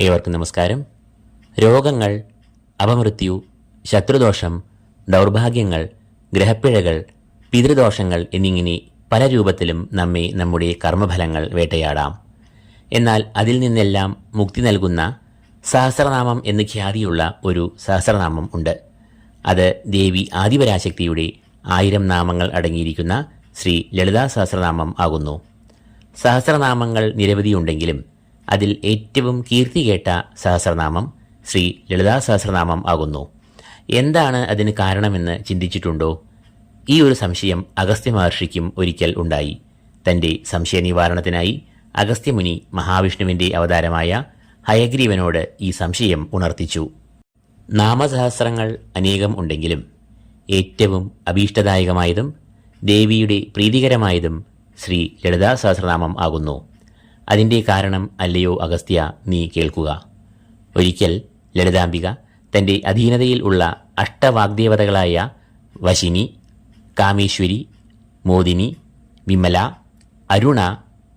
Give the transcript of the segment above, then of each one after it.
ഏവർക്കും നമസ്കാരം. രോഗങ്ങൾ അപമൃത്യു ശത്രുദോഷം ദൗർഭാഗ്യങ്ങൾ ഗ്രഹപ്പിഴകൾ പിതൃദോഷങ്ങൾ എന്നിങ്ങനെ പല രൂപത്തിലും നമ്മെ നമ്മുടെ കർമ്മഫലങ്ങൾ വേട്ടയാടാം. എന്നാൽ അതിൽ നിന്നെല്ലാം മുക്തി നൽകുന്ന സഹസ്രനാമം എന്ന് ഖ്യാതിയുള്ള ഒരു സഹസ്രനാമം ഉണ്ട്. അത് ദേവി ആദിപരാശക്തിയുടെ ആയിരം നാമങ്ങൾ അടങ്ങിയിരിക്കുന്ന ശ്രീ ലളിതാ സഹസ്രനാമം ആകുന്നു. സഹസ്രനാമങ്ങൾ നിരവധിയുണ്ടെങ്കിലും അതിൽ ഏറ്റവും കീർത്തി കേട്ട സഹസ്രനാമം ശ്രീ ലളിതാ സഹസ്രനാമം ആകുന്നു. എന്താണ് അതിന് കാരണമെന്ന് ചിന്തിച്ചിട്ടുണ്ടോ? ഈ ഒരു സംശയം അഗസ്ത്യ മഹർഷിക്കും ഒരിക്കൽ ഉണ്ടായി. തന്റെ സംശയ നിവാരണത്തിനായി അഗസ്ത്യമുനി മഹാവിഷ്ണുവിന്റെ അവതാരമായ ഹയഗ്രീവനോട് ഈ സംശയം ഉണർത്തിച്ചു. നാമസഹസ്രങ്ങൾ അനേകം ഉണ്ടെങ്കിലും ഏറ്റവും അഭീഷ്ടദായകമായതും ദേവിയുടെ പ്രീതികരമായതും ശ്രീ ലളിതാ സഹസ്രനാമം ആകുന്നു. അതിന്റെ കാരണം അല്ലയോ അഗസ്ത്യ നീ കേൾക്കുക. ഒരിക്കൽ ലളിതാംബിക തന്റെ അധീനതയിൽ ഉള്ള അഷ്ടവാഗ്ദേവതകളായ വശിനി കാമേശ്വരി മോദിനി വിമല അരുണ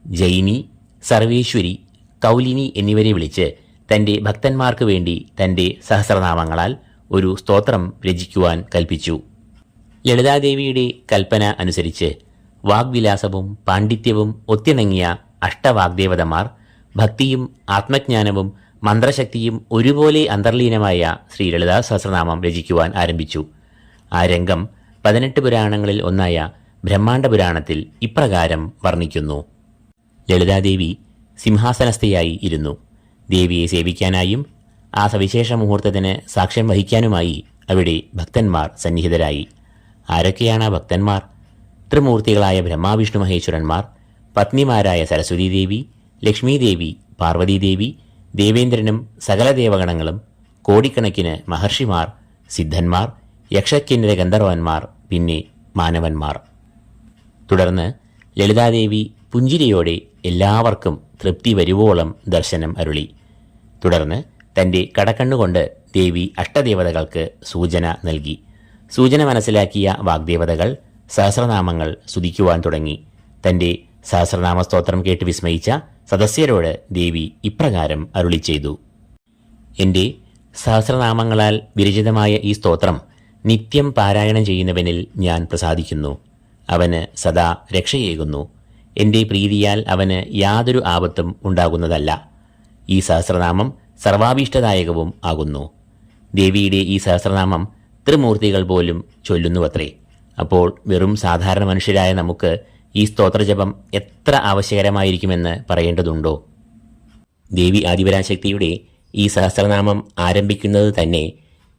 ജൈനി സർവേശ്വരി കൗലിനി എന്നിവരെ വിളിച്ച് തന്റെ ഭക്തന്മാർക്ക് വേണ്ടി തന്റെ സഹസ്രനാമങ്ങളാൽ ഒരു സ്തോത്രം രചിക്കുവാൻ കൽപ്പിച്ചു. ലളിതാദേവിയുടെ കൽപ്പന അനുസരിച്ച് വാഗ്വിലാസവും പാണ്ഡിത്യവും ഒത്തിണങ്ങിയ അഷ്ടവാഗ്ദേവതമാർ ഭക്തിയും ആത്മജ്ഞാനവും മന്ത്രശക്തിയും ഒരുപോലെ അന്തർലീനമായ ശ്രീ ലളിതാ സഹസ്രനാമം രചിക്കുവാൻ ആരംഭിച്ചു. ആ രംഗം പതിനെട്ട് പുരാണങ്ങളിൽ ഒന്നായ ബ്രഹ്മാണ്ഡ പുരാണത്തിൽ ഇപ്രകാരം വർണിക്കുന്നു. ലളിതാദേവി സിംഹാസനസ്ഥയായി ഇരുന്നു. ദേവിയെ സേവിക്കാനായും ആ സവിശേഷ മുഹൂർത്തത്തിന് സാക്ഷ്യം വഹിക്കാനുമായി അവിടെ ഭക്തന്മാർ സന്നിഹിതരായി. ആരൊക്കെയാണ് ആ ഭക്തന്മാർ? ത്രിമൂർത്തികളായ ബ്രഹ്മാവിഷ്ണു മഹേശ്വരന്മാർ പത്നിമാരായ സരസ്വതീദേവി ലക്ഷ്മീദേവി പാർവതീദേവി ദേവേന്ദ്രനും സകല ദേവഗണങ്ങളും കോടിക്കണക്കിന് മഹർഷിമാർ സിദ്ധന്മാർ യക്ഷക്കിന്നര ഗന്ധർവന്മാർ പിന്നെ മാനവന്മാർ. തുടർന്ന് ലളിതാദേവി പുഞ്ചിരിയോടെ എല്ലാവർക്കും തൃപ്തി വരുവോളം ദർശനം അരുളി. തുടർന്ന് തന്റെ കടക്കണ്ണുകൊണ്ട് ദേവി അഷ്ടദേവതകൾക്ക് സൂചന നൽകി. സൂചന മനസ്സിലാക്കിയ വാഗ്ദേവതകൾ സഹസ്രനാമങ്ങൾ സ്തുതിക്കുവാൻ തുടങ്ങി. തന്റെ സഹസ്രനാമ സ്തോത്രം കേട്ട് വിസ്മയിച്ച സദസ്യരോട് ദേവി ഇപ്രകാരം അരുളി ചെയ്തു. എന്റെ സഹസ്രനാമങ്ങളാൽ വിരചിതമായ ഈ സ്തോത്രം നിത്യം പാരായണം ചെയ്യുന്നവനിൽ ഞാൻ പ്രസാദിക്കുന്നു. അവന് സദാ രക്ഷയേകുന്നു. എന്റെ പ്രീതിയാൽ അവന് യാതൊരു ആപത്തും ഉണ്ടാകുന്നതല്ല. ഈ സഹസ്രനാമം സർവാഭീഷ്ടദായകവും ആകുന്നു. ദേവിയുടെ ഈ സഹസ്രനാമം ത്രിമൂർത്തികൾ പോലും ചൊല്ലുന്നുവത്രേ. അപ്പോൾ വെറും സാധാരണ മനുഷ്യരായ നമുക്ക് ഈ സ്തോത്രജപം എത്ര ആവശ്യകരമായിരിക്കുമെന്ന് പറയേണ്ടതുണ്ടോ? ദേവി ആദിപരാശക്തിയുടെ ഈ സഹസ്രനാമം ആരംഭിക്കുന്നത് തന്നെ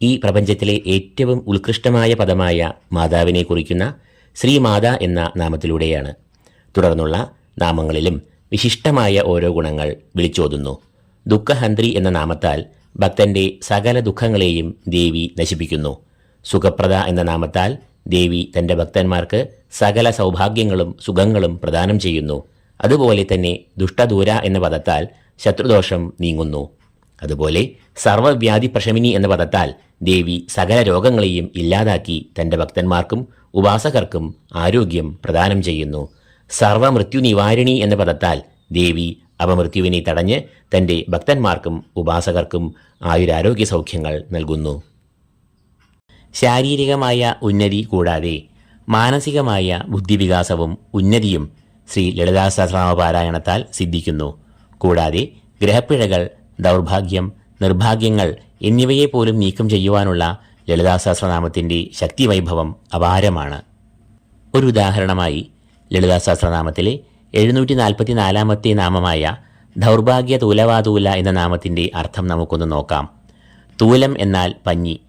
ഈ പ്രപഞ്ചത്തിലെ ഏറ്റവും ഉത്കൃഷ്ടമായ പദമായ മാതാവിനെ കുറിക്കുന്ന ശ്രീമാത എന്ന നാമത്തിലൂടെയാണ്. തുടർന്നുള്ള നാമങ്ങളിലും വിശിഷ്ടമായ ഓരോ ഗുണങ്ങൾ വിളിച്ചോതുന്നു. ദുഃഖഹന്ത്രി എന്ന നാമത്താൽ ഭക്തന്റെ സകല ദുഃഖങ്ങളെയും ദേവി നശിപ്പിക്കുന്നു. സുഖപ്രദ എന്ന നാമത്താൽ ദേവി തന്റെ ഭക്തന്മാർക്ക് സകല സൗഭാഗ്യങ്ങളും സുഖങ്ങളും പ്രദാനം ചെയ്യുന്നു. അതുപോലെ തന്നെ ദുഷ്ടദൂര എന്ന പദത്താൽ ശത്രുദോഷം നീങ്ങുന്നു. അതുപോലെ സർവവ്യാധി പ്രശമിനി എന്ന പദത്താൽ ദേവി സകല രോഗങ്ങളെയും ഇല്ലാതാക്കി തന്റെ ഭക്തന്മാർക്കും ഉപാസകർക്കും ആരോഗ്യം പ്രദാനം ചെയ്യുന്നു. സർവമൃത്യു നിവാരിണി എന്ന പദത്താൽ ദേവി അപമൃത്യുവിനെ തടഞ്ഞ് തന്റെ ഭക്തന്മാർക്കും ഉപാസകർക്കും ആയുരാരോഗ്യ സൗഖ്യങ്ങൾ നൽകുന്നു. ശാരീരികമായ ഉന്നതി കൂടാതെ മാനസികമായ ബുദ്ധിവികാസവും ഉന്നതിയും ശ്രീ ലളിതാ സഹസ്രനാമ പാരായണത്താൽ സിദ്ധിക്കുന്നു. കൂടാതെ ഗ്രഹപ്പിഴകൾ ദൗർഭാഗ്യം നിർഭാഗ്യങ്ങൾ എന്നിവയെ പോലും നീക്കം ചെയ്യുവാനുള്ള ലളിതാ സഹസ്രനാമത്തിന്റെ ശക്തിവൈഭവം അപാരമാണ്. ഒരു ഉദാഹരണമായി ലളിതാ സഹസ്രനാമത്തിലെ എഴുന്നൂറ്റി നാൽപ്പത്തി നാലാമത്തെ നാമമായ ദൗർഭാഗ്യ തൂലവാതൂല എന്ന നാമത്തിന്റെ അർത്ഥം നമുക്കൊന്ന് നോക്കാം. തൂലം എന്നാൽ പഞ്ഞി.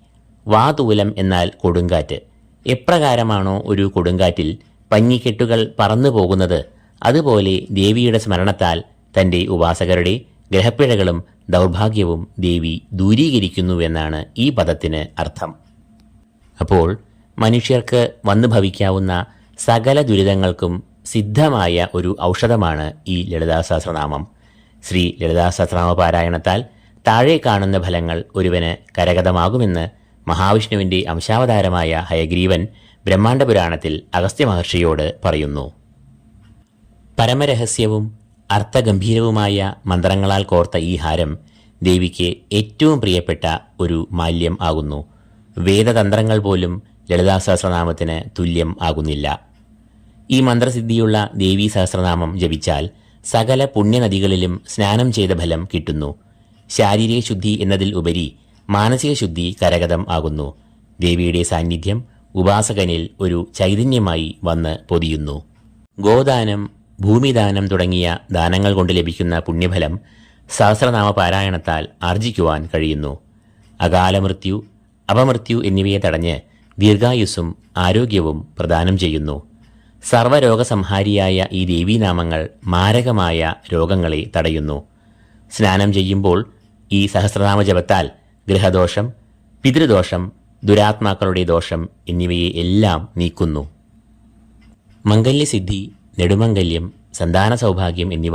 വാതൂലം എന്നാൽ കൊടുങ്കാറ്റ്. എപ്രകാരമാണോ ഒരു കൊടുങ്കാറ്റിൽ പഞ്ഞിക്കെട്ടുകൾ പറന്നു പോകുന്നത് അതുപോലെ ദേവിയുടെ സ്മരണത്താൽ തന്റെ ഉപാസകരുടെ ഗ്രഹപ്പിഴകളും ദൗർഭാഗ്യവും ദേവി ദൂരീകരിക്കുന്നുവെന്നാണ് ഈ പദത്തിന് അർത്ഥം. അപ്പോൾ മനുഷ്യർക്ക് വന്നു ഭവിക്കാവുന്ന സകല ദുരിതങ്ങൾക്കും സിദ്ധമായ ഒരു ഔഷധമാണ് ഈ ലളിതാസഹസ്രനാമം ശ്രീ ലളിതാസഹസ്രനാമ പാരായണത്താൽ താഴെ കാണുന്ന ഫലങ്ങൾ ഒരുവന് കരഗതമാകുമെന്ന് മഹാവിഷ്ണുവിന്റെ അംശാവതാരമായ ഹയഗ്രീവൻ ബ്രഹ്മാണ്ഡ പുരാണത്തിൽ അഗസ്ത്യ മഹർഷിയോട് പറയുന്നു. പരമരഹസ്യവും അർത്ഥഗംഭീരവുമായ മന്ത്രങ്ങളാൽ കോർത്ത ഈ ഹാരം ദേവിക്ക് ഏറ്റവും പ്രിയപ്പെട്ട ഒരു മാല്യം ആകുന്നു. വേദതന്ത്രങ്ങൾ പോലും ലളിതാ സഹസ്രനാമത്തിന് തുല്യം ആകുന്നില്ല. ഈ മന്ത്രസിദ്ധിയുള്ള ദേവീ സഹസ്രനാമം ജപിച്ചാൽ സകല പുണ്യനദികളിലും സ്നാനം ചെയ്ത ഫലം കിട്ടുന്നു. ശാരീരിക ശുദ്ധി എന്നതിൽ ഉപരി മാനസിക ശുദ്ധി കരഗതം ആകുന്നു. ദേവിയുടെ സാന്നിധ്യം ഉപാസകനിൽ ഒരു ചൈതന്യമായി വന്ന് പൊതിയുന്നു. ഗോദാനം ഭൂമിദാനം തുടങ്ങിയ ദാനങ്ങൾ കൊണ്ട് ലഭിക്കുന്ന പുണ്യഫലം സഹസ്രനാമ പാരായണത്താൽ ആർജിക്കുവാൻ കഴിയുന്നു. അകാലമൃത്യു അപമൃത്യു എന്നിവയെ തടഞ്ഞ് ദീർഘായുസ്സും ആരോഗ്യവും പ്രദാനം ചെയ്യുന്നു. സർവരോഗസംഹാരിയായ ഈ ദേവീനാമങ്ങൾ മാരകമായ രോഗങ്ങളെ തടയുന്നു. സ്നാനം ചെയ്യുമ്പോൾ ഈ സഹസ്രനാമ ജപത്താൽ ഗൃഹദോഷം പിതൃദോഷം ദുരാത്മാക്കളുടെ ദോഷം എന്നിവയെ എല്ലാം നീക്കുന്നു. മംഗല്യസിദ്ധി നെടുമംഗല്യം സന്താന സൗഭാഗ്യം എന്നിവ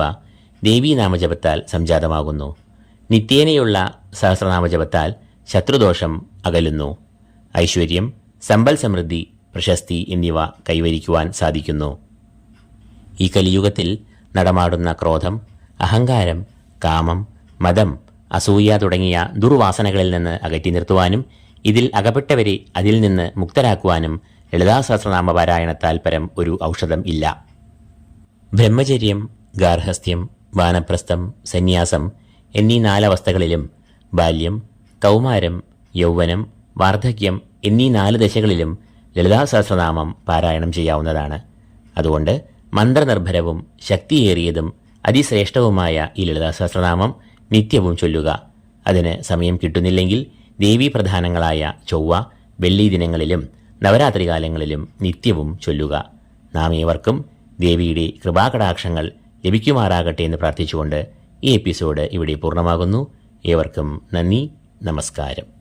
ദേവീനാമജപത്താൽ സംജാതമാകുന്നു. നിത്യേനയുള്ള സഹസ്രനാമജപത്താൽ ശത്രുദോഷം അകലുന്നു. ഐശ്വര്യം സമ്പൽ സമൃദ്ധി പ്രശസ്തി എന്നിവ കൈവരിക്കുവാൻ സാധിക്കുന്നു. ഈ കലിയുഗത്തിൽ നടമാടുന്ന ക്രോധം അഹങ്കാരം കാമം മതം അസൂയ തുടങ്ങിയ ദുർവാസനകളിൽ നിന്ന് അകറ്റി നിർത്തുവാനും ഇതിൽ അകപ്പെട്ടവരെ അതിൽ നിന്ന് മുക്തരാക്കുവാനും ലളിതാസഹസ്രനാമ പാരായണ പാരായണത്താൽ പരം ഒരു ഔഷധം ഇല്ല. ബ്രഹ്മചര്യം ഗാർഹസ്ഥ്യം വാനപ്രസ്ഥം സന്യാസം എന്നീ നാലവസ്ഥകളിലും ബാല്യം കൗമാരം യൗവനം വാർദ്ധക്യം എന്നീ നാല് ദശകളിലും ലളിതാസഹസ്രനാമം പാരായണം ചെയ്യാവുന്നതാണ്. അതുകൊണ്ട് മന്ത്രനിർഭരവും ശക്തിയേറിയതും അതിശ്രേഷ്ഠവുമായ ഈ ലളിതാ സഹസ്രനാമം നിത്യവും ചൊല്ലുക. അതിന് സമയം കിട്ടുന്നില്ലെങ്കിൽ ദേവീ പ്രധാനങ്ങളായ ചൊവ്വ വെള്ളി ദിനങ്ങളിലും നവരാത്രി കാലങ്ങളിലും നിത്യവും ചൊല്ലുക. നാം ഏവർക്കും ദേവിയുടെ കൃപാകടാക്ഷങ്ങൾ ലഭിക്കുമാറാകട്ടെ എന്ന് പ്രാർത്ഥിച്ചുകൊണ്ട് ഈ എപ്പിസോഡ് ഇവിടെ പൂർണമാകുന്നു. ഏവർക്കും നന്ദി നമസ്കാരം.